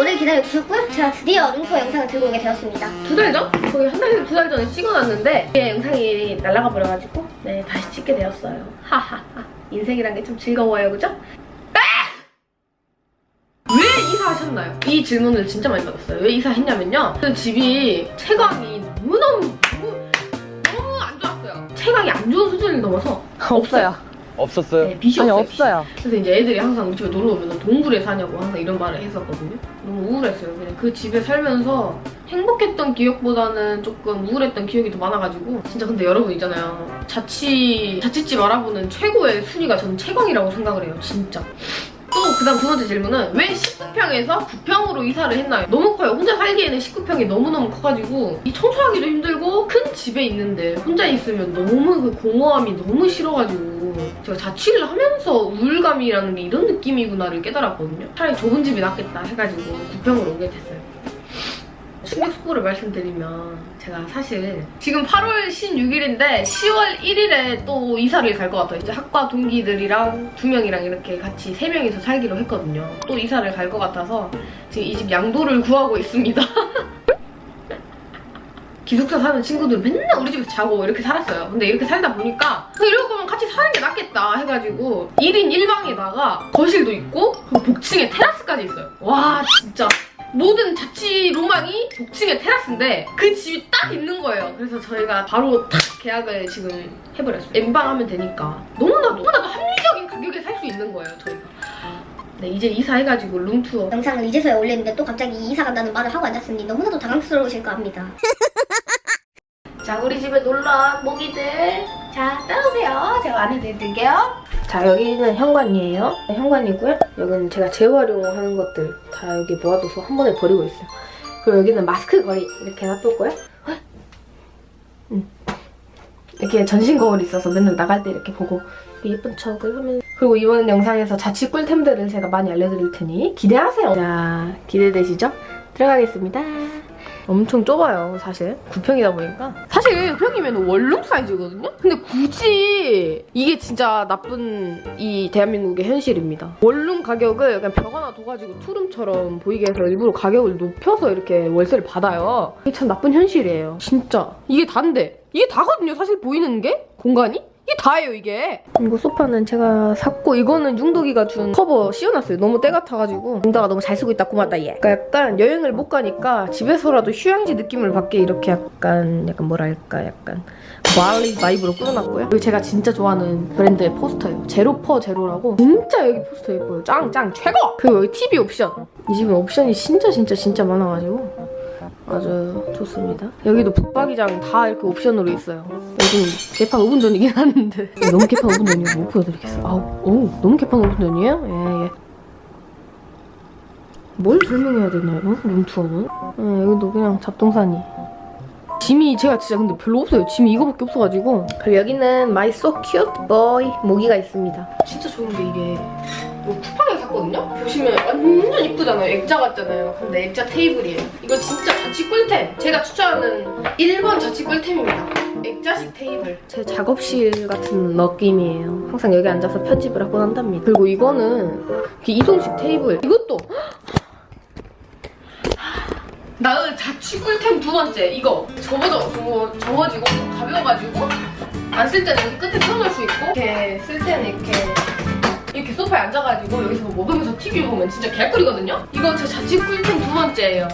오래 기다려 주셨고요. 제가 드디어 룸투어 영상을 들고 오게 되었습니다. 두 달 전? 거의 한 달, 두 달 전에 찍어놨는데 이게 영상이 날아가 버려가지고 네 다시 찍게 되었어요. 하하하. 인생이란 게 참 즐거워요, 그죠? 아! 왜 이사하셨나요? 이 질문을 진짜 많이 받았어요. 왜 이사했냐면요. 그 집이 채광이 너무너무 너무, 너무 안 좋았어요. 채광이 안 좋은 수준을 넘어서 없어요. 없었어요? 네, 빛이 아니 없어요. 없어요. 그래서 이제 애들이 항상 우리 집에 놀러 오면 동굴에 사냐고 항상 이런 말을 했었거든요. 너무 우울했어요. 그냥 그 집에 살면서 행복했던 기억보다는 조금 우울했던 기억이 더 많아가지고 진짜 근데 여러분 있잖아요. 자취 자취집 알아보는 최고의 순위가 저는 채광이라고 생각을 해요. 진짜. 또 그다음 두 번째 질문은 왜 19평에서 9평으로 이사를 했나요? 너무 커요. 혼자 살기에는 19평이 너무너무 커가지고 이 청소하기도 힘들고 큰 집에 있는데 혼자 있으면 너무 그 공허함이 너무 싫어가지고 제가 자취를 하면서 우울감이라는 게 이런 느낌이구나를 깨달았거든요. 차라리 좁은 집이 낫겠다 해가지고 9평으로 오게 됐어요. 충격 속보를 말씀드리면 제가 사실 지금 8월 16일인데 10월 1일에 또 이사를 갈 것 같아요. 이제 학과 동기들이랑 두 명이랑 이렇게 같이 세 명이서 살기로 했거든요. 또 이사를 갈 것 같아서 지금 이 집 양도를 구하고 있습니다. 기숙사 사는 친구들은 맨날 우리 집에서 자고 이렇게 살았어요. 근데 이렇게 살다 보니까 그 이럴 거면 같이 사는 게 낫겠다 해가지고 1인 1방에다가 거실도 있고 복층에 테라스까지 있어요. 와 진짜 모든 자취 로망이 복층에 테라스인데 그 집이 딱 있는 거예요. 그래서 저희가 바로 탁 계약을 지금 해버렸어요. 엠방 하면 되니까 너무나도 너무나도 합리적인 가격에 살 수 있는 거예요 저희가. 네 이제 이사해가지고 룸투어 영상을 이제서야 올렸는데 또 갑자기 이사 간다는 말을 하고 앉았으니 너무나도 당황스러우실 거 압니다. 자, 우리 집에 놀러온 모기들. 자, 따라오세요. 제가 안내드릴게요. 자, 여기는 현관이에요. 네, 현관이고요. 여기는 제가 재활용하는 것들 다 여기 모아둬서 한 번에 버리고 있어요. 그리고 여기는 마스크 거리 이렇게 놔뒀고요. 헉! 음. 이렇게 전신 거울이 있어서 맨날 나갈 때 이렇게 보고 예쁜 척을 하면 그리고 이번 영상에서 자취 꿀템들을 제가 많이 알려드릴 테니 기대하세요. 자, 기대되시죠? 들어가겠습니다. 엄청 좁아요, 사실. 9평이다 보니까. 사실 9평이면 원룸 사이즈거든요? 근데 굳이 이게 진짜 나쁜 이 대한민국의 현실입니다. 원룸 가격을 그냥 벽 하나 둬가지고 투룸처럼 보이게 해서 일부러 가격을 높여서 이렇게 월세를 받아요. 이게 참 나쁜 현실이에요. 진짜. 이게 다인데. 이게 다거든요, 사실 보이는 게? 공간이? 이게 다예요 이게. 이거 소파는 제가 샀고 이거는 융덕이가 준 커버 씌워놨어요. 너무 때 같아가지고. 융덕아 너무 잘 쓰고 있다. 고맙다 얘. 그러니까 약간 여행을 못 가니까 집에서라도 휴양지 느낌을 받게 이렇게 약간 약간 뭐랄까 약간 말리 바이브로 꾸며놨고요. 그리고 제가 진짜 좋아하는 브랜드의 포스터예요. 제로퍼 제로라고. 진짜 여기 포스터 예뻐요. 짱짱 최고! 그리고 여기 TV 옵션. 이 집은 옵션이 진짜 진짜 진짜 많아가지고 아주 좋습니다. 여기도 북박이장 다 이렇게 옵션으로 있어요. 요즘 개판 5분 전이긴 한데 너무 개판 5분 전이요? 못 보여드리겠어요. 아우, 오, 너무 개판 5분 전이에요? 예, 예. 뭘 설명해야 되나요? 룸투어는? 예, 여기도 그냥 잡동사니. 짐이 제가 진짜 근데 별로 없어요. 짐이 이거밖에 없어가지고. 그리고 여기는 My So Cute Boy 모기가 있습니다. 진짜 좋은 게 이게 이거 쿠팡에서 샀거든요? 보시면 완전 이쁘잖아요. 액자 같잖아요. 근데 액자 테이블이에요. 이거 진짜 자취 꿀템. 제가 추천하는 1번 자취 꿀템입니다. 액자식 테이블. 제 작업실 같은 느낌이에요. 항상 여기 앉아서 편집을 하곤 한답니다. 그리고 이거는 이동식 테이블. 이것도 나의 자취 꿀템 두 번째 이거 접어져 접어, 접어지고 가벼워가지고 안 쓸 때는 끝에 펴놓을 수 있고 이렇게 쓸 때는 이렇게 이렇게 소파에 앉아가지고 여기서 뭐 먹으면서 TV 보면 진짜 개꿀이거든요 이거 제 자취 꿀템 두 번째예요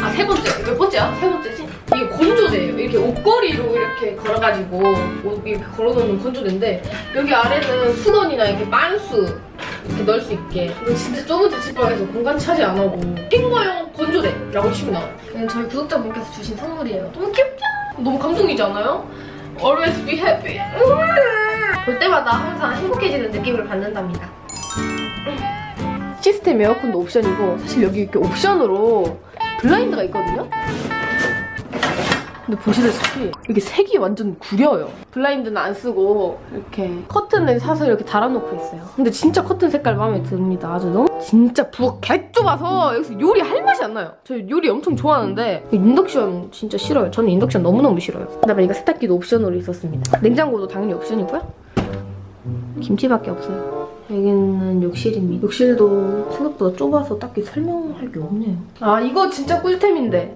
아 세 번째 몇 번째야? 세 번째지? 이게 건조대예요 이렇게 옷걸이로 이렇게 걸어가지고 옷 이렇게 걸어놓는 건조대인데 여기 아래는 수건이나 이렇게 빤스 이렇게 넣을 수 있게 이거 진짜 좁은 자취방에서 공간 차지 안 하고 핑거용 건조대라고 치면 나와요 이건 저희 구독자분께서 주신 선물이에요 너무 귀엽죠? 너무 감동이지 않아요? Always be happy 볼 때마다 항상 행복해지는 느낌을 받는답니다 시스템 에어컨도 옵션이고 사실 여기 이렇게 옵션으로 블라인드가 있거든요? 근데 보시다시피 이렇게 색이 완전 구려요. 블라인드는 안 쓰고 이렇게 커튼을 사서 이렇게 달아놓고 있어요. 근데 진짜 커튼 색깔 마음에 듭니다. 아주 너무 진짜 부엌 개 좁아서 여기서 요리할 맛이 안 나요. 저 요리 엄청 좋아하는데 인덕션 진짜 싫어요. 저는 인덕션 너무너무 싫어요. 그다음에 이거 세탁기도 옵션으로 있었습니다. 냉장고도 당연히 옵션이고요. 김치밖에 없어요. 여기는 욕실입니다. 욕실도 생각보다 좁아서 딱히 설명할 게 없네요. 아 이거 진짜 꿀템인데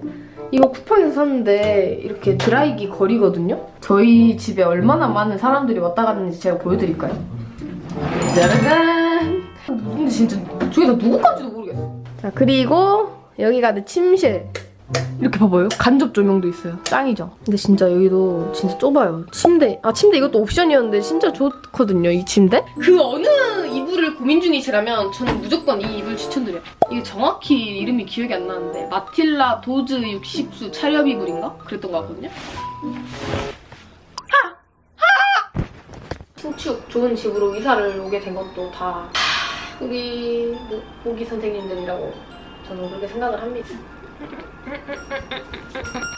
이거 쿠팡에서 샀는데 이렇게 드라이기 거리거든요? 저희 집에 얼마나 많은 사람들이 왔다 갔는지 제가 보여드릴까요? 짜라잔! 근데 진짜 저게 다 누구 건지도 모르겠어. 자 그리고 여기가 내 침실. 이렇게 봐봐요. 간접 조명도 있어요. 짱이죠. 근데 진짜 여기도 진짜 좁아요. 침대. 아 침대 이것도 옵션이었는데 진짜 좋거든요. 이 침대. 그 어느 이불을 고민 중이시라면 저는 무조건 이 이불 추천드려요. 이게 정확히 이름이 기억이 안 나는데 마틸라 도즈 60수 차렵 이불인가? 그랬던 것 같거든요. 하! 하! 신축 좋은 집으로 이사를 오게 된 것도 다 우리 모- 모기 선생님들이라고 저는 그렇게 생각을 합니다. Ha ha ha ha ha ha!